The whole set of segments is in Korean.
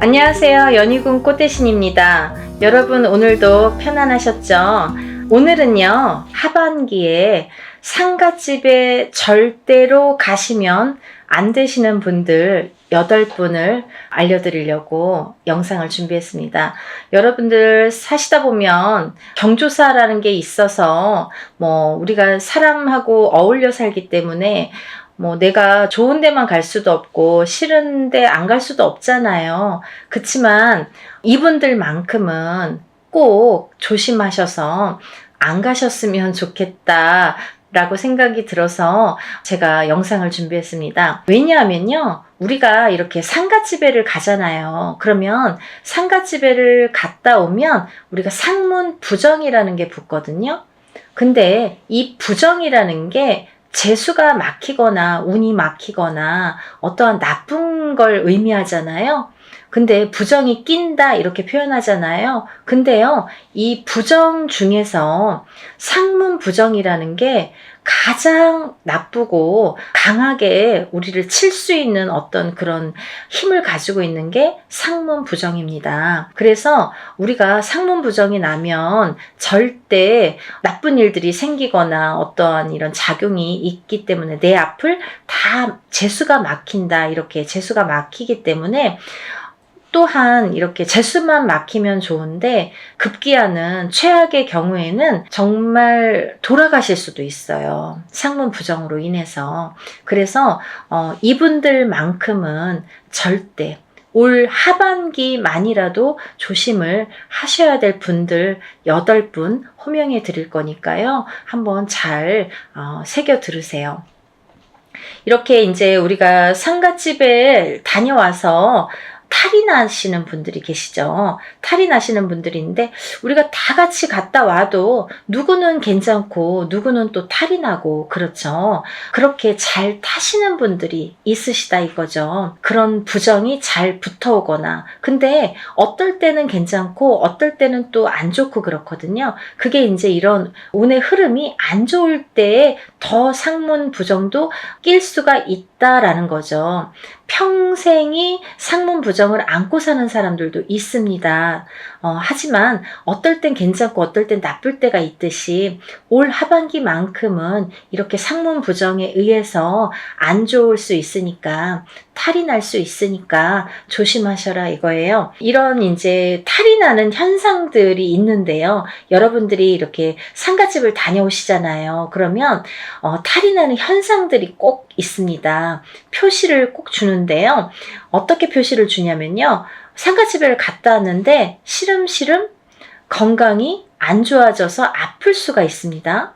안녕하세요. 연희군 꽃대신입니다. 여러분 오늘도 편안하셨죠? 오늘은요, 하반기에 상가집에 절대로 가시면 안 되시는 분들 8분을 알려드리려고 영상을 준비했습니다. 여러분들 사시다 보면 경조사라는 게 있어서 뭐 우리가 사람하고 어울려 살기 때문에 뭐 내가 좋은 데만 갈 수도 없고 싫은 데 안 갈 수도 없잖아요. 그치만 이분들만큼은 꼭 조심하셔서 안 가셨으면 좋겠다. 라고 생각이 들어서 제가 영상을 준비했습니다. 왜냐하면요, 우리가 이렇게 상가집에를 가잖아요. 그러면 상가집에를 갔다 오면 우리가 상문 부정이라는 게 붙거든요. 근데 이 부정이라는 게 재수가 막히거나 운이 막히거나 어떠한 나쁜 걸 의미하잖아요. 근데 부정이 낀다 이렇게 표현하잖아요. 근데요, 이 부정 중에서 상문 부정이라는 게 가장 나쁘고 강하게 우리를 칠 수 있는 어떤 그런 힘을 가지고 있는 게 상문 부정입니다. 그래서 우리가 상문 부정이 나면 절대 나쁜 일들이 생기거나 어떠한 이런 작용이 있기 때문에 내 앞을 다 재수가 막힌다. 이렇게 재수가 막히기 때문에 또한 이렇게 재수만 막히면 좋은데 급기야는 최악의 경우에는 정말 돌아가실 수도 있어요. 상문 부정으로 인해서. 그래서 어, 이분들만큼은 절대 올 하반기만이라도 조심을 하셔야 될 분들 8분 호명해 드릴 거니까요. 한번 잘 어, 새겨 들으세요. 이렇게 이제 우리가 상가집에 다녀와서 탈이 나시는 분들이 계시죠. 탈이 나시는 분들인데 우리가 다 같이 갔다 와도 누구는 괜찮고 누구는 또 탈이 나고 그렇죠. 그렇게 잘 타시는 분들이 있으시다 이거죠. 그런 부정이 잘 붙어오거나 근데 어떨 때는 괜찮고 어떨 때는 또 안 좋고 그렇거든요. 그게 이제 이런 운의 흐름이 안 좋을 때에 더 상문 부정도 낄 수가 있다라는 거죠. 평생이 상문 부정을 안고 사는 사람들도 있습니다. 어, 하지만 어떨 땐 괜찮고 어떨 땐 나쁠 때가 있듯이 올 하반기만큼은 이렇게 상문 부정에 의해서 안 좋을 수 있으니까 탈이 날 수 있으니까 조심하셔라 이거예요. 이런 이제 탈이 나는 현상들이 있는데요. 여러분들이 이렇게 상가집을 다녀오시잖아요. 그러면 어, 탈이 나는 현상들이 꼭 있습니다. 표시를 꼭 주는데요. 어떻게 표시를 주냐면요. 상가집을 갔다 왔는데 시름시름 건강이 안 좋아져서 아플 수가 있습니다.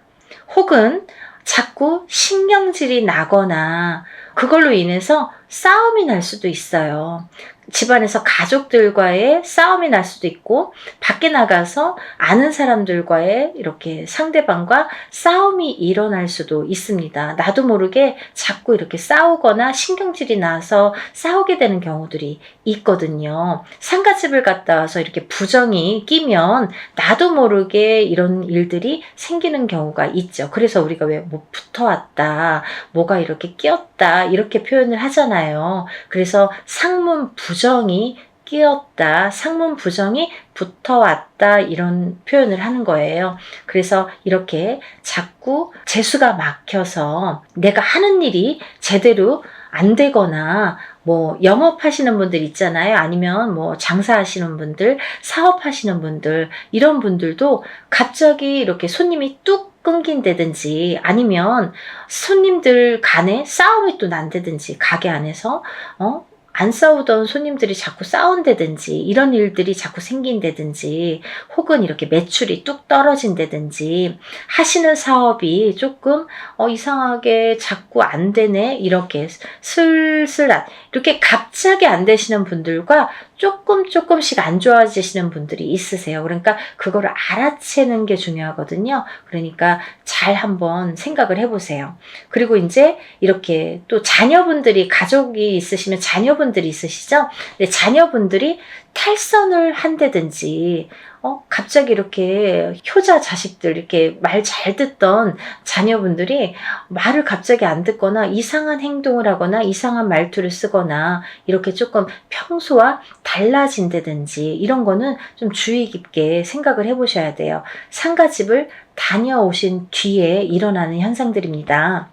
혹은 자꾸 신경질이 나거나 그걸로 인해서 싸움이 날 수도 있어요. 집안에서 가족들과의 싸움이 날 수도 있고, 밖에 나가서 아는 사람들과의 이렇게 상대방과 싸움이 일어날 수도 있습니다. 나도 모르게 자꾸 이렇게 싸우거나 신경질이 나서 싸우게 되는 경우들이 있거든요. 상가집을 갔다 와서 이렇게 부정이 끼면 나도 모르게 이런 일들이 생기는 경우가 있죠. 그래서 우리가 왜 뭐 붙어왔다, 뭐가 이렇게 끼었다, 이렇게 표현을 하잖아요. 그래서 상문 부 정이 끼었다, 상문 부정이 붙어왔다, 이런 표현을 하는 거예요. 그래서 이렇게 자꾸 재수가 막혀서 내가 하는 일이 제대로 안 되거나 뭐 영업하시는 분들 있잖아요. 아니면 뭐 장사하시는 분들, 사업하시는 분들 이런 분들도 갑자기 이렇게 손님이 뚝 끊긴다든지 아니면 손님들 간에 싸움이 또 난다든지 가게 안에서 어? 안 싸우던 손님들이 자꾸 싸운다든지 이런 일들이 자꾸 생긴다든지 혹은 이렇게 매출이 뚝 떨어진다든지 하시는 사업이 조금 어, 이상하게 자꾸 안 되네? 이렇게 슬슬 이렇게 갑자기 안 되시는 분들과 조금 조금씩 안 좋아지시는 분들이 있으세요. 그러니까 그거를 알아채는 게 중요하거든요. 그러니까 잘 한번 생각을 해보세요. 그리고 이제 이렇게 또 자녀분들이 가족이 있으시면 자녀분 자녀분들이 있으시죠? 근데 자녀분들이 탈선을 한다든지, 어, 갑자기 이렇게 효자 자식들, 이렇게 말 잘 듣던 자녀분들이 말을 갑자기 안 듣거나 이상한 행동을 하거나 이상한 말투를 쓰거나 이렇게 조금 평소와 달라진다든지 이런 거는 좀 주의 깊게 생각을 해보셔야 돼요. 상가집을 다녀오신 뒤에 일어나는 현상들입니다.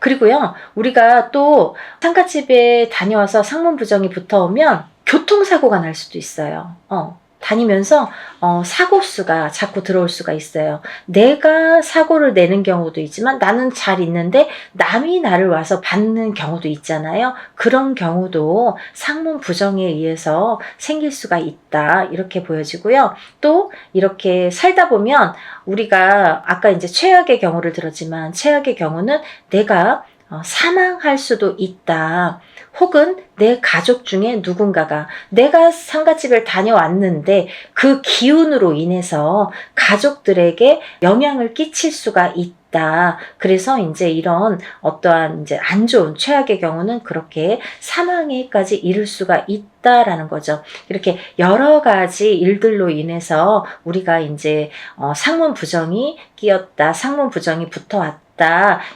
그리고요, 우리가 또 상가집에 다녀와서 상문 부정이 붙어오면 교통사고가 날 수도 있어요. 어. 다니면서 어, 사고 수가 자꾸 들어올 수가 있어요. 내가 사고를 내는 경우도 있지만 나는 잘 있는데 남이 나를 와서 받는 경우도 있잖아요. 그런 경우도 상문 부정에 의해서 생길 수가 있다. 이렇게 보여지고요. 또 이렇게 살다 보면 우리가 아까 이제 최악의 경우를 들었지만 최악의 경우는 내가 어, 사망할 수도 있다. 혹은 내 가족 중에 누군가가 내가 상가집을 다녀왔는데 그 기운으로 인해서 가족들에게 영향을 끼칠 수가 있다. 그래서 이제 이런 어떠한 이제 안 좋은 최악의 경우는 그렇게 사망에까지 이를 수가 있다라는 거죠. 이렇게 여러 가지 일들로 인해서 우리가 이제 어, 상문 부정이 끼었다, 상문 부정이 붙어왔다.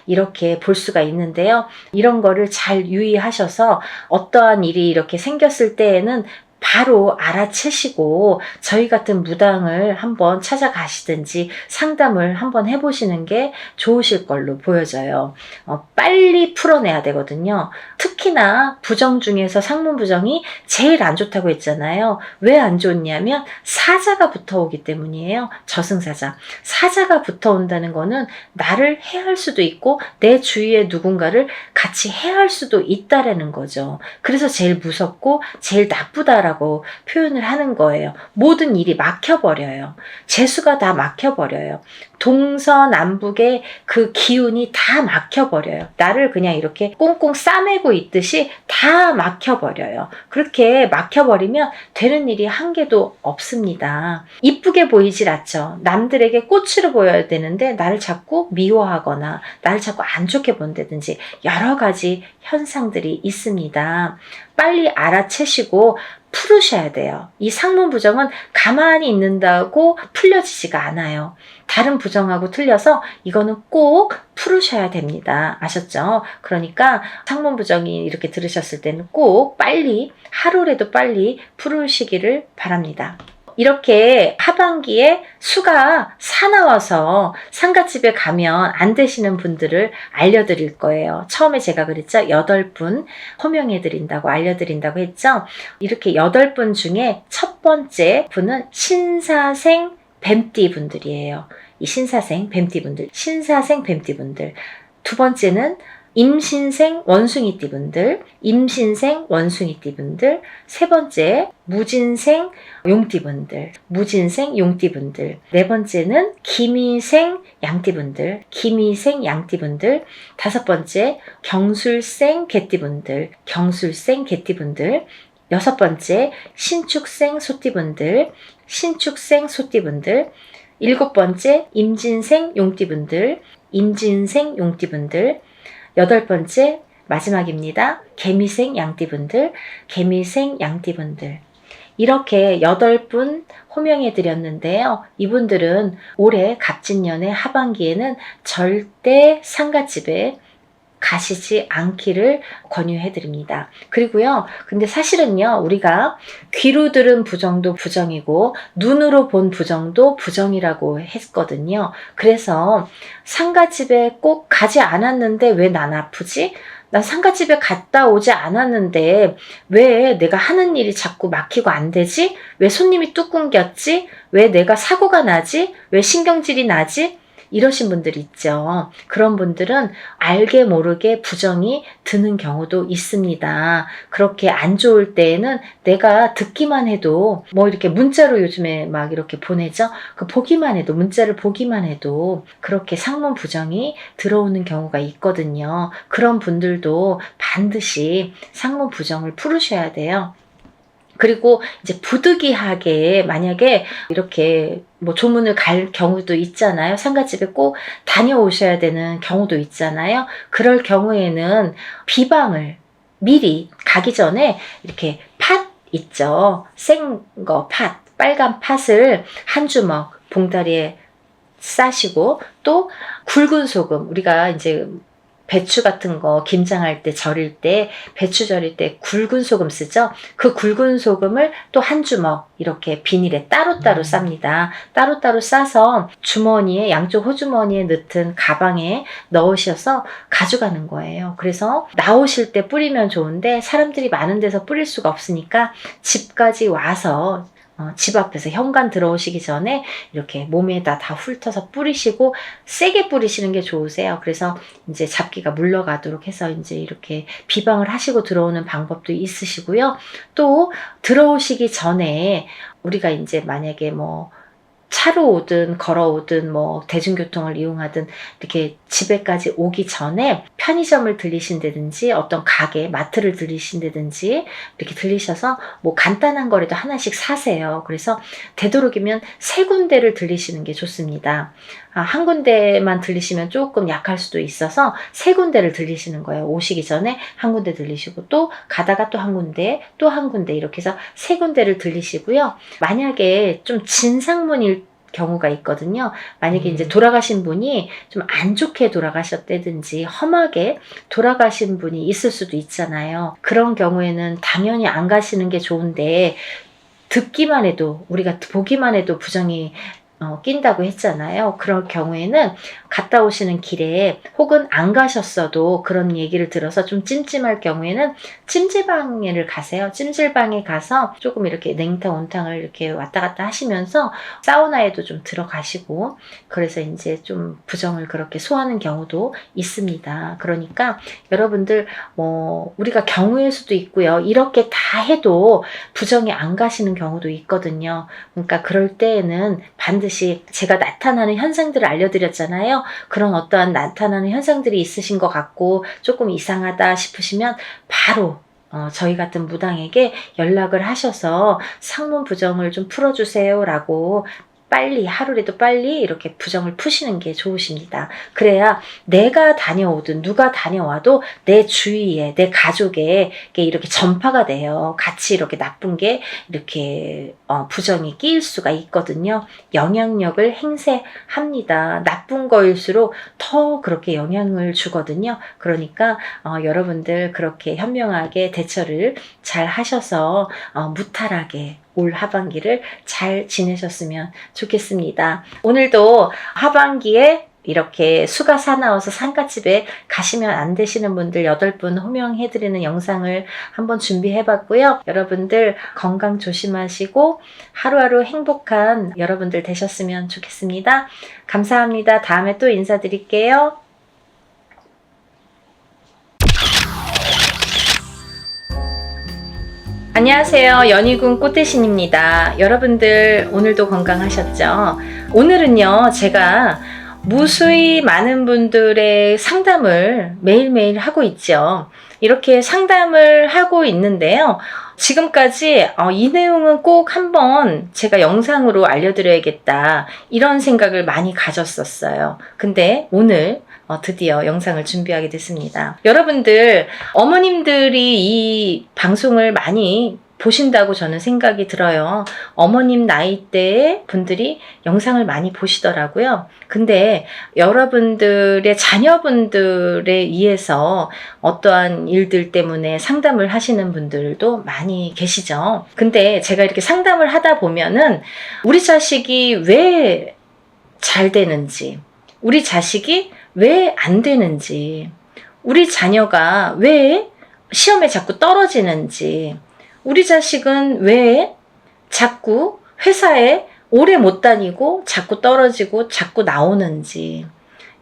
이렇게 볼 수가 있는데요. 이런 거를 잘 유의하셔서 어떠한 일이 이렇게 생겼을 때에는 바로 알아채시고 저희 같은 무당을 한번 찾아가시든지 상담을 한번 해보시는 게 좋으실 걸로 보여져요. 어, 빨리 풀어내야 되거든요. 특히나 부정 중에서 상문 부정이 제일 안 좋다고 했잖아요. 왜 안 좋냐면 사자가 붙어오기 때문이에요. 저승사자. 사자가 붙어온다는 거는 나를 해할 수도 있고 내 주위에 누군가를 같이 해할 수도 있다라는 거죠. 그래서 제일 무섭고 제일 나쁘다라고 라고 표현을 하는 거예요. 모든 일이 막혀버려요. 재수가 다 막혀버려요. 동서남북의 그 기운이 다 막혀버려요. 나를 그냥 이렇게 꽁꽁 싸매고 있듯이 다 막혀버려요. 그렇게 막혀버리면 되는 일이 한 개도 없습니다. 이쁘게 보이질 않죠. 남들에게 꽃으로 보여야 되는데 나를 자꾸 미워하거나 나를 자꾸 안 좋게 본다든지 여러 가지 현상들이 있습니다. 빨리 알아채시고 풀으셔야 돼요. 이 상문 부정은 가만히 있는다고 풀려지지가 않아요. 다른 부정하고 틀려서 이거는 꼭 풀으셔야 됩니다. 아셨죠? 그러니까 상문 부정이 이렇게 들으셨을 때는 꼭 빨리 하루라도 빨리 풀으시기를 바랍니다. 이렇게 하반기에 수가 사나워서 상가집에 가면 안 되시는 분들을 알려드릴 거예요. 처음에 제가 그랬죠. 8분 호명해드린다고 알려드린다고 했죠. 이렇게 8분 중에 첫 번째 분은 신사생 뱀띠 분들이에요. 이 신사생 뱀띠 분들, 신사생 뱀띠 분들. 두 번째는 임신생 원숭이띠 분들, 임신생 원숭이띠 분들, 세 번째 무진생 용띠 분들, 무진생 용띠 분들, 네 번째는 기미생 양띠 분들, 기미생 양띠 분들, 다섯 번째 경술생 개띠 분들, 경술생 개띠 분들, 여섯 번째 신축생 소띠 분들, 신축생 소띠 분들, 일곱 번째 임진생 용띠 분들, 임진생 용띠 분들, 여덟 번째 마지막입니다. 개미생 양띠분들, 개미생 양띠분들. 이렇게 여덟 분 호명해 드렸는데요. 이분들은 올해 갑진년의 하반기에는 절대 상가집에 가시지 않기를 권유해 드립니다. 그리고요, 근데 사실은요, 우리가 귀로 들은 부정도 부정이고, 눈으로 본 부정도 부정이라고 했거든요. 그래서 상가집에 꼭 가지 않았는데 왜 난 아프지? 난 상가집에 갔다 오지 않았는데 왜 내가 하는 일이 자꾸 막히고 안 되지? 왜 손님이 뚝 끊겼지? 왜 내가 사고가 나지? 왜 신경질이 나지? 이러신 분들이 있죠. 그런 분들은 알게 모르게 부정이 드는 경우도 있습니다. 그렇게 안 좋을 때에는 내가 듣기만 해도 뭐 이렇게 문자로 요즘에 막 이렇게 보내죠. 그 보기만 해도 문자를 보기만 해도 그렇게 상문 부정이 들어오는 경우가 있거든요. 그런 분들도 반드시 상문 부정을 풀으셔야 돼요. 그리고 이제 부득이하게 만약에 이렇게 뭐 조문을 갈 경우도 있잖아요. 상가집에 꼭 다녀오셔야 되는 경우도 있잖아요. 그럴 경우에는 비방을 미리 가기 전에 이렇게 팥 있죠. 생거 팥, 빨간 팥을 한 주먹 봉다리에 싸시고 또 굵은 소금 우리가 이제 배추 같은 거 김장할 때 절일 때 배추 절일 때 굵은 소금 쓰죠. 그 굵은 소금을 또 한 주먹 이렇게 비닐에 따로따로 음. 쌉니다. 따로따로 싸서 주머니에 양쪽 호주머니에 넣든 가방에 넣으셔서 가져가는 거예요. 그래서 나오실 때 뿌리면 좋은데 사람들이 많은 데서 뿌릴 수가 없으니까 집까지 와서 어, 집 앞에서 현관 들어오시기 전에 이렇게 몸에다 다 훑어서 뿌리시고 세게 뿌리시는 게 좋으세요. 그래서 이제 잡기가 물러가도록 해서 이제 이렇게 비방을 하시고 들어오는 방법도 있으시고요. 또 들어오시기 전에 우리가 이제 만약에 뭐 차로 오든 걸어오든 뭐 대중교통을 이용하든 이렇게 집에까지 오기 전에 편의점을 들리신다든지 어떤 가게 마트를 들리신다든지 이렇게 들리셔서 뭐 간단한 거라도 하나씩 사세요. 그래서 되도록이면 세 군데를 들리시는 게 좋습니다. 아, 한 군데만 들리시면 조금 약할 수도 있어서 세 군데를 들리시는 거예요. 오시기 전에 한 군데 들리시고 또 가다가 또 한 군데 또 한 군데 이렇게 해서 세 군데를 들리시고요. 만약에 좀 진상문일 경우가 있거든요. 만약에 음. 이제 돌아가신 분이 좀 안 좋게 돌아가셨다든지 험하게 돌아가신 분이 있을 수도 있잖아요. 그런 경우에는 당연히 안 가시는 게 좋은데 듣기만 해도 우리가 보기만 해도 부정이 어, 낀다고 했잖아요. 그럴 경우에는 갔다 오시는 길에 혹은 안 가셨어도 그런 얘기를 들어서 좀 찜찜할 경우에는 찜질방에를 가세요. 찜질방에 가서 조금 이렇게 냉탕, 온탕을 이렇게 왔다 갔다 하시면서 사우나에도 좀 들어가시고 그래서 이제 좀 부정을 그렇게 소화하는 경우도 있습니다. 그러니까 여러분들 뭐 우리가 경우일 수도 있고요. 이렇게 다 해도 부정이 안 가시는 경우도 있거든요. 그러니까 그럴 때에는 반드시 제가 나타나는 현상들을 알려드렸잖아요. 그런 어떠한 나타나는 현상들이 있으신 것 같고 조금 이상하다 싶으시면 바로 어, 저희 같은 무당에게 연락을 하셔서 상문 부정을 좀 풀어주세요라고 빨리 하루라도 빨리 이렇게 부정을 푸시는 게 좋으십니다. 그래야 내가 다녀오든 누가 다녀와도 내 주위에 내 가족에 이렇게 전파가 돼요. 같이 이렇게 나쁜 게 이렇게 어, 부정이 끼일 수가 있거든요. 영향력을 행세합니다. 나쁜 거일수록 더 그렇게 영향을 주거든요. 그러니까 어, 여러분들 그렇게 현명하게 대처를 잘 하셔서 어, 무탈하게 올 하반기를 잘 지내셨으면 좋겠습니다. 오늘도 하반기에 이렇게 수가 사나워서 상가집에 가시면 안 되시는 분들 8분 호명해드리는 영상을 한번 준비해봤고요. 여러분들 건강 조심하시고 하루하루 행복한 여러분들 되셨으면 좋겠습니다. 감사합니다. 다음에 또 인사드릴게요. 안녕하세요. 연희군 꽃대신입니다. 여러분들 오늘도 건강하셨죠? 오늘은요, 제가 무수히 많은 분들의 상담을 매일매일 하고 있죠. 이렇게 상담을 하고 있는데요. 지금까지 어, 이 내용은 꼭 한번 제가 영상으로 알려드려야겠다. 이런 생각을 많이 가졌었어요. 근데 오늘 어, 드디어 영상을 준비하게 됐습니다. 여러분들, 어머님들이 이 방송을 많이 보신다고 저는 생각이 들어요. 어머님 나이대의 분들이 영상을 많이 보시더라고요. 근데 여러분들의 자녀분들에 의해서 어떠한 일들 때문에 상담을 하시는 분들도 많이 계시죠. 근데 제가 이렇게 상담을 하다 보면은 우리 자식이 왜 잘 되는지, 우리 자식이 왜 안 되는지, 우리 자녀가 왜 시험에 자꾸 떨어지는지, 우리 자식은 왜 자꾸 회사에 오래 못 다니고 자꾸 떨어지고 자꾸 나오는지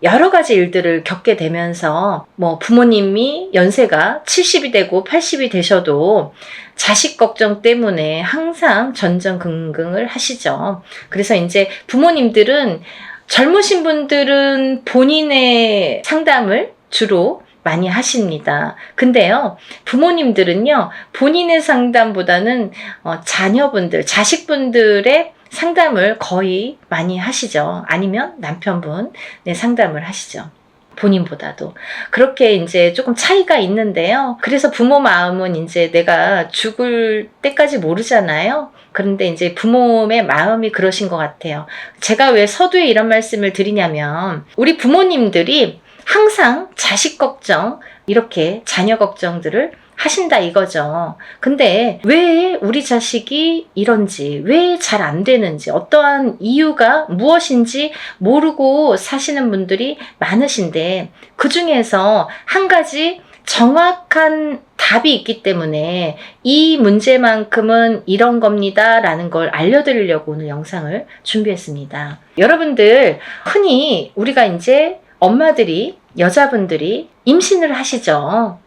여러 가지 일들을 겪게 되면서 뭐 부모님이 연세가 70이 되고 80이 되셔도 자식 걱정 때문에 항상 전전긍긍을 하시죠. 그래서 이제 부모님들은 젊으신 분들은 본인의 상담을 주로 많이 하십니다. 근데요, 부모님들은요, 본인의 상담보다는 어, 자녀분들, 자식분들의 상담을 거의 많이 하시죠. 아니면 남편분 네, 상담을 하시죠. 본인보다도. 그렇게 이제 조금 차이가 있는데요. 그래서 부모 마음은 이제 내가 죽을 때까지 모르잖아요. 그런데 이제 부모의 마음이 그러신 것 같아요. 제가 왜 서두에 이런 말씀을 드리냐면, 우리 부모님들이 항상 자식 걱정, 이렇게 자녀 걱정들을 하신다 이거죠. 근데 왜 우리 자식이 이런지, 왜 잘 안 되는지, 어떠한 이유가 무엇인지 모르고 사시는 분들이 많으신데, 그 중에서 한 가지 정확한 답이 있기 때문에 이 문제만큼은 이런 겁니다. 라는 걸 알려드리려고 오늘 영상을 준비했습니다. 여러분들, 흔히 우리가 이제 엄마들이, 여자분들이 임신을 하시죠.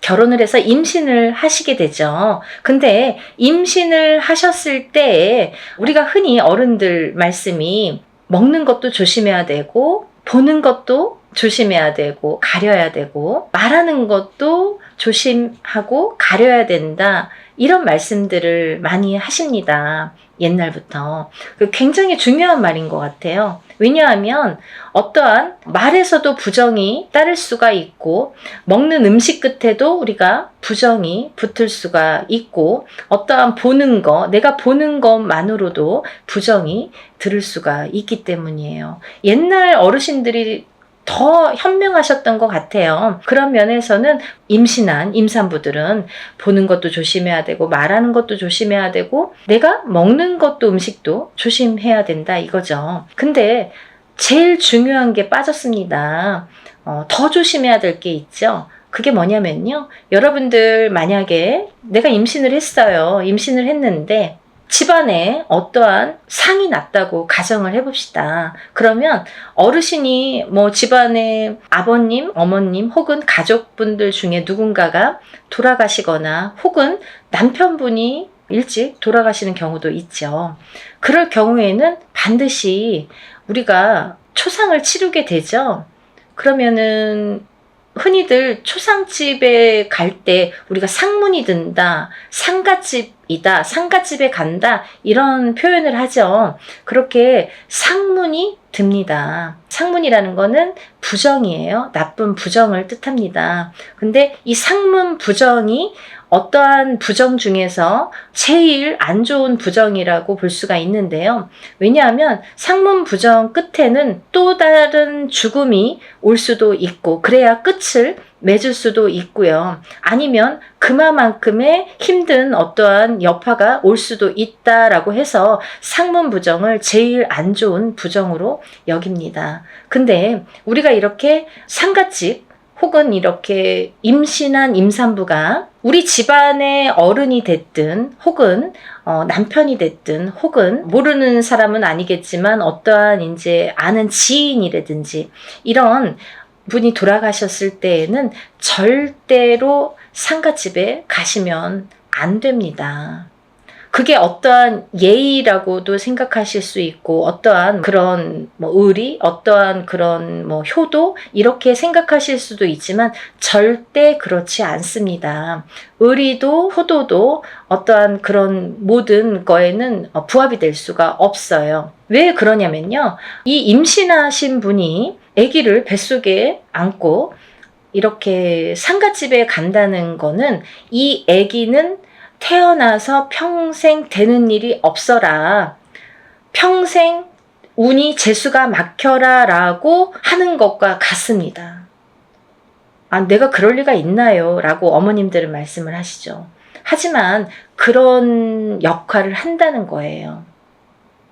결혼을 해서 임신을 하시게 되죠. 근데 임신을 하셨을 때 우리가 흔히 어른들 말씀이 먹는 것도 조심해야 되고 보는 것도 조심해야 되고 가려야 되고 말하는 것도 조심하고 가려야 된다. 이런 말씀들을 많이 하십니다. 옛날부터. 그 굉장히 중요한 말인 것 같아요. 왜냐하면 어떠한 말에서도 부정이 따를 수가 있고 먹는 음식 끝에도 우리가 부정이 붙을 수가 있고 어떠한 보는 거, 내가 보는 것만으로도 부정이 들을 수가 있기 때문이에요. 옛날 어르신들이 더 현명하셨던 것 같아요. 그런 면에서는 임신한 임산부들은 보는 것도 조심해야 되고 말하는 것도 조심해야 되고 내가 먹는 것도 음식도 조심해야 된다 이거죠. 근데 제일 중요한 게 빠졌습니다. 어, 더 조심해야 될 게 있죠. 그게 뭐냐면요. 여러분들 만약에 내가 임신을 했어요. 임신을 했는데 집안에 어떠한 상이 났다고 가정을 해봅시다. 그러면 어르신이 뭐 집안에 아버님, 어머님 혹은 가족분들 중에 누군가가 돌아가시거나 혹은 남편분이 일찍 돌아가시는 경우도 있죠. 그럴 경우에는 반드시 우리가 초상을 치르게 되죠. 그러면은 흔히들 초상집에 갈 때 우리가 상문이 든다, 상가집이다, 상가집에 간다, 이런 표현을 하죠. 그렇게 상문이 듭니다. 상문이라는 거는 부정이에요. 나쁜 부정을 뜻합니다. 근데 이 상문 부정이 어떠한 부정 중에서 제일 안 좋은 부정이라고 볼 수가 있는데요. 왜냐하면 상문 부정 끝에는 또 다른 죽음이 올 수도 있고, 그래야 끝을 맺을 수도 있고요. 아니면 그만큼의 힘든 어떠한 여파가 올 수도 있다라고 해서 상문 부정을 제일 안 좋은 부정으로 여깁니다. 근데 우리가 이렇게 상가집 혹은 이렇게 임신한 임산부가 우리 집안의 어른이 됐든 혹은 어, 남편이 됐든 혹은 모르는 사람은 아니겠지만 어떠한 이제 아는 지인이라든지 이런 분이 돌아가셨을 때에는 절대로 상가집에 가시면 안 됩니다. 그게 어떠한 예의라고도 생각하실 수 있고 어떠한 그런 뭐 의리, 어떠한 그런 뭐 효도 이렇게 생각하실 수도 있지만 절대 그렇지 않습니다. 의리도 효도도 어떠한 그런 모든 거에는 부합이 될 수가 없어요. 왜 그러냐면요. 이 임신하신 분이 아기를 뱃속에 안고 이렇게 상가집에 간다는 거는 이 아기는 태어나서 평생 되는 일이 없어라. 평생 운이 재수가 막혀라 라고 하는 것과 같습니다. 아, 내가 그럴 리가 있나요? 라고 어머님들은 말씀을 하시죠. 하지만 그런 역할을 한다는 거예요.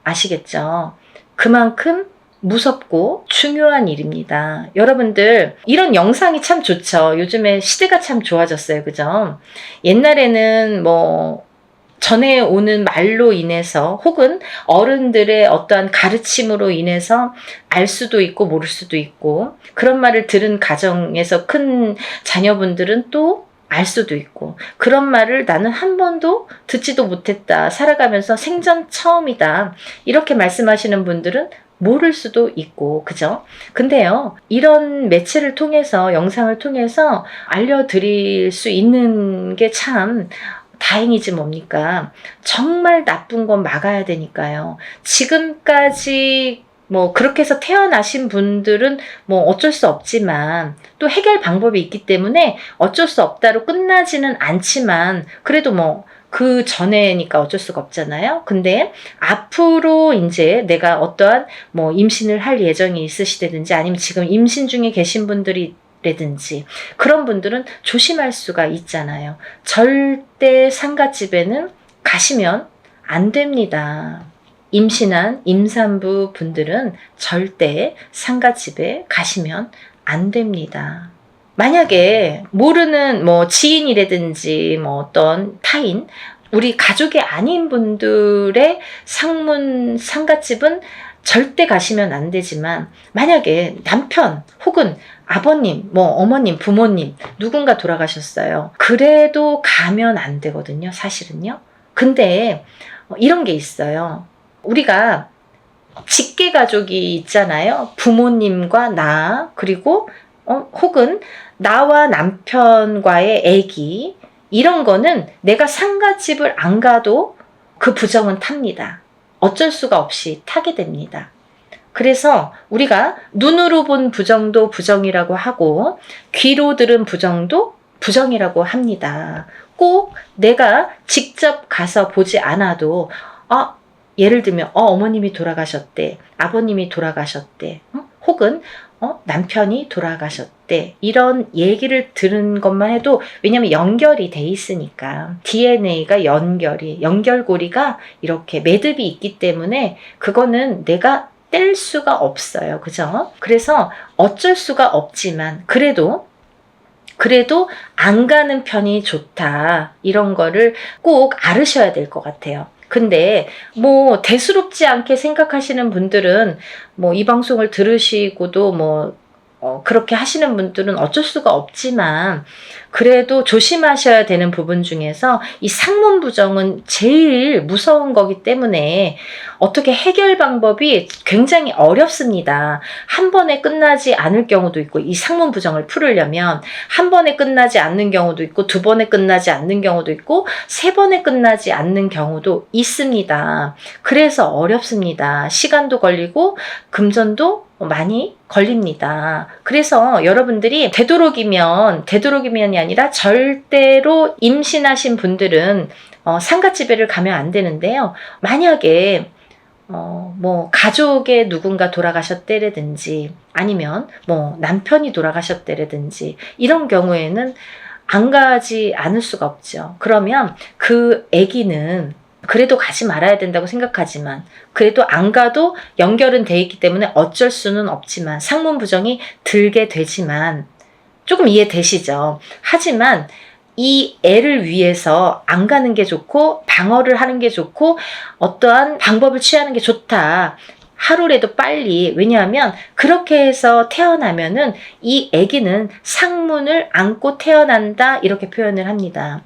아시겠죠? 그만큼 무섭고 중요한 일입니다. 여러분들, 이런 영상이 참 좋죠. 요즘에 시대가 참 좋아졌어요. 그죠? 옛날에는 뭐, 전해 오는 말로 인해서 혹은 어른들의 어떠한 가르침으로 인해서 알 수도 있고 모를 수도 있고 그런 말을 들은 가정에서 큰 자녀분들은 또 알 수도 있고 그런 말을 나는 한 번도 듣지도 못했다 살아가면서 생전 처음이다 이렇게 말씀하시는 분들은 모를 수도 있고, 그죠? 근데요, 이런 매체를 통해서, 영상을 통해서 알려드릴 수 있는 게 참 다행이지 뭡니까? 정말 나쁜 건 막아야 되니까요. 지금까지 뭐 그렇게 해서 태어나신 분들은 뭐 어쩔 수 없지만 또 해결 방법이 있기 때문에 어쩔 수 없다로 끝나지는 않지만 그래도 뭐 그 전에니까 어쩔 수가 없잖아요. 근데 앞으로 이제 내가 어떠한 뭐 임신을 할 예정이 있으시다든지 아니면 지금 임신 중에 계신 분들이 라든지 그런 분들은 조심할 수가 있잖아요. 절대 상가집에는 가시면 안 됩니다. 임신한 임산부 분들은 절대 상가집에 가시면 안 됩니다. 만약에 모르는 뭐 지인이라든지 뭐 어떤 타인, 우리 가족이 아닌 분들의 상문 상가집은 절대 가시면 안 되지만 만약에 남편 혹은 아버님, 뭐 어머님, 부모님 누군가 돌아가셨어요. 그래도 가면 안 되거든요, 사실은요. 근데 어, 이런 게 있어요. 우리가 직계 가족이 있잖아요. 부모님과 나 그리고 어, 혹은 나와 남편과의 아기 이런 거는 내가 상가집을 안 가도 그 부정은 탑니다. 어쩔 수가 없이 타게 됩니다. 그래서 우리가 눈으로 본 부정도 부정이라고 하고 귀로 들은 부정도 부정이라고 합니다. 꼭 내가 직접 가서 보지 않아도 아 예를 들면 어, 어머님이 돌아가셨대 아버님이 돌아가셨대 어? 혹은 어, 남편이 돌아가셨대. 이런 얘기를 들은 것만 해도 왜냐면 연결이 돼 있으니까. DNA가 연결이 연결고리가 이렇게 매듭이 있기 때문에 그거는 내가 뗄 수가 없어요. 그죠? 그래서 어쩔 수가 없지만 그래도 그래도 안 가는 편이 좋다. 이런 거를 꼭 알으셔야 될 것 같아요 근데 뭐 대수롭지 않게 생각하시는 분들은 뭐 이 방송을 들으시고도 뭐 어, 그렇게 하시는 분들은 어쩔 수가 없지만 그래도 조심하셔야 되는 부분 중에서 이 상문 부정은 제일 무서운 거기 때문에 어떻게 해결 방법이 굉장히 어렵습니다. 한 번에 끝나지 않을 경우도 있고 이 상문 부정을 풀으려면 한 번에 끝나지 않는 경우도 있고 두 번에 끝나지 않는 경우도 있고 세 번에 끝나지 않는 경우도 있습니다. 그래서 어렵습니다. 시간도 걸리고 금전도 많이 걸립니다. 그래서 여러분들이 되도록이면 되도록이면이 아니라 절대로 임신하신 분들은 어, 상가집에를 가면 안 되는데요. 만약에 어, 뭐, 가족의 누군가 돌아가셨대라든지, 아니면 뭐, 남편이 돌아가셨대라든지, 이런 경우에는 안 가지 않을 수가 없죠. 그러면 그 아기는 그래도 가지 말아야 된다고 생각하지만 그래도 안 가도 연결은 돼 있기 때문에 어쩔 수는 없지만 상문 부정이 들게 되지만 조금 이해되시죠? 하지만 이 애를 위해서 안 가는 게 좋고 방어를 하는 게 좋고 어떠한 방법을 취하는 게 좋다. 하루라도 빨리 왜냐하면 그렇게 해서 태어나면은 이 아기는 상문을 안고 태어난다 이렇게 표현을 합니다.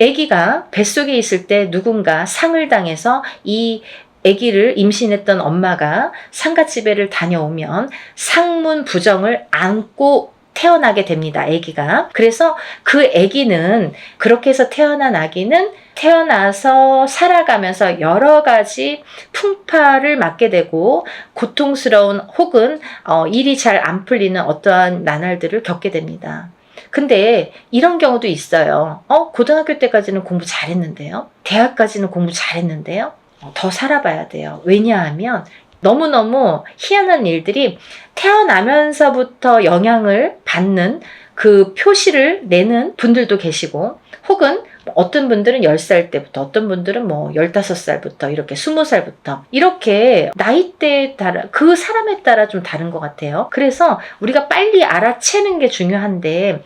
아기가 뱃속에 있을 때 누군가 상을 당해서 이 아기를 임신했던 엄마가 상가집에를 다녀오면 상문 부정을 안고 태어나게 됩니다. 아기가. 그래서 그 아기는 그렇게 해서 태어난 아기는 태어나서 살아가면서 여러 가지 풍파를 맞게 되고 고통스러운 혹은 어, 일이 잘 안 풀리는 어떠한 나날들을 겪게 됩니다. 근데 이런 경우도 있어요. 어, 고등학교 때까지는 공부 잘했는데요. 대학까지는 공부 잘했는데요. 어, 더 살아봐야 돼요. 왜냐하면 너무너무 희한한 일들이 태어나면서부터 영향을 받는 그 표시를 내는 분들도 계시고 혹은 어떤 분들은 10살 때부터 어떤 분들은 뭐 15살부터 이렇게 20살부터 이렇게 나이대에 따라 그 사람에 따라 좀 다른 것 같아요. 그래서 우리가 빨리 알아채는 게 중요한데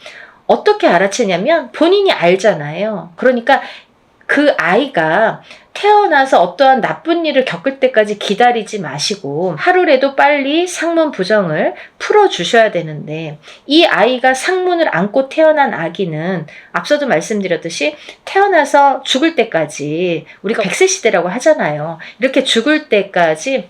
어떻게 알아채냐면 본인이 알잖아요. 그러니까 그 아이가 태어나서 어떠한 나쁜 일을 겪을 때까지 기다리지 마시고 하루라도 빨리 상문 부정을 풀어 주셔야 되는데 이 아이가 상문을 안고 태어난 아기는 앞서도 말씀드렸듯이 태어나서 죽을 때까지 우리가 백세 시대라고 하잖아요. 이렇게 죽을 때까지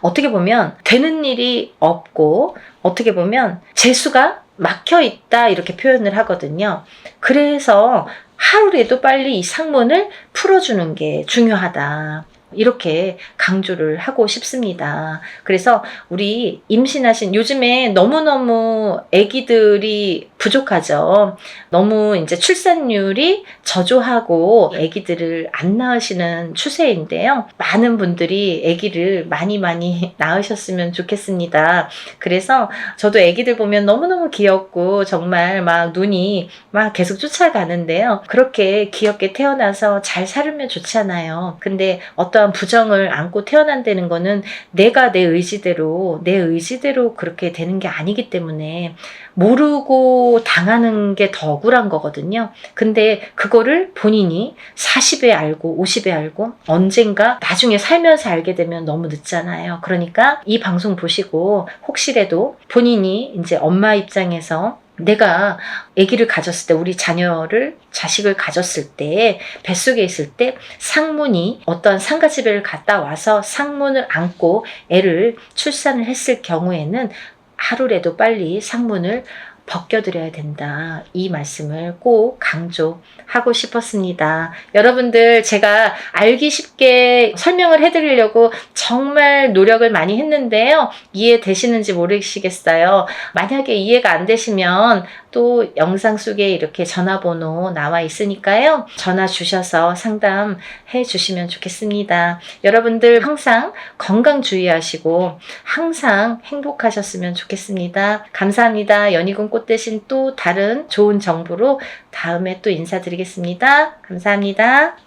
어떻게 보면 되는 일이 없고 어떻게 보면 재수가 막혀 있다 이렇게 표현을 하거든요. 그래서 하루라도 빨리 이 상문을 풀어주는 게 중요하다. 이렇게 강조를 하고 싶습니다. 그래서 우리 임신하신 요즘에 너무너무 아기들이 부족하죠. 너무 이제 출산율이 저조하고 아기들을 안 낳으시는 추세인데요. 많은 분들이 아기를 많이 많이 낳으셨으면 좋겠습니다. 그래서 저도 아기들 보면 너무너무 귀엽고 정말 막 눈이 막 계속 쫓아가는데요. 그렇게 귀엽게 태어나서 잘 살으면 좋잖아요. 근데 어 떠한 부정을 안고 태어난다는 거는 내가 내 의지대로 내 의지대로 그렇게 되는 게 아니기 때문에 모르고 당하는 게 더 억울한 거거든요. 근데 그거를 본인이 40에 알고 50에 알고 언젠가 나중에 살면서 알게 되면 너무 늦잖아요. 그러니까 이 방송 보시고 혹시라도 본인이 이제 엄마 입장에서 내가 아기를 가졌을 때 우리 자녀를 자식을 가졌을 때 뱃속에 있을 때 상문이 어떤 상가집에를 갔다 와서 상문을 안고 애를 출산을 했을 경우에는 하루라도 빨리 상문을 벗겨드려야 된다. 이 말씀을 꼭 강조하고 싶었습니다. 여러분들 제가 알기 쉽게 설명을 해드리려고 정말 노력을 많이 했는데요. 이해되시는지 모르시겠어요. 만약에 이해가 안 되시면 또 영상 속에 이렇게 전화번호 나와 있으니까요. 전화 주셔서 상담해 주시면 좋겠습니다. 여러분들 항상 건강 주의하시고 항상 행복하셨으면 좋겠습니다. 감사합니다. 연희군 꽃 대신 또 다른 좋은 정보로 다음에 또 인사드리겠습니다. 감사합니다.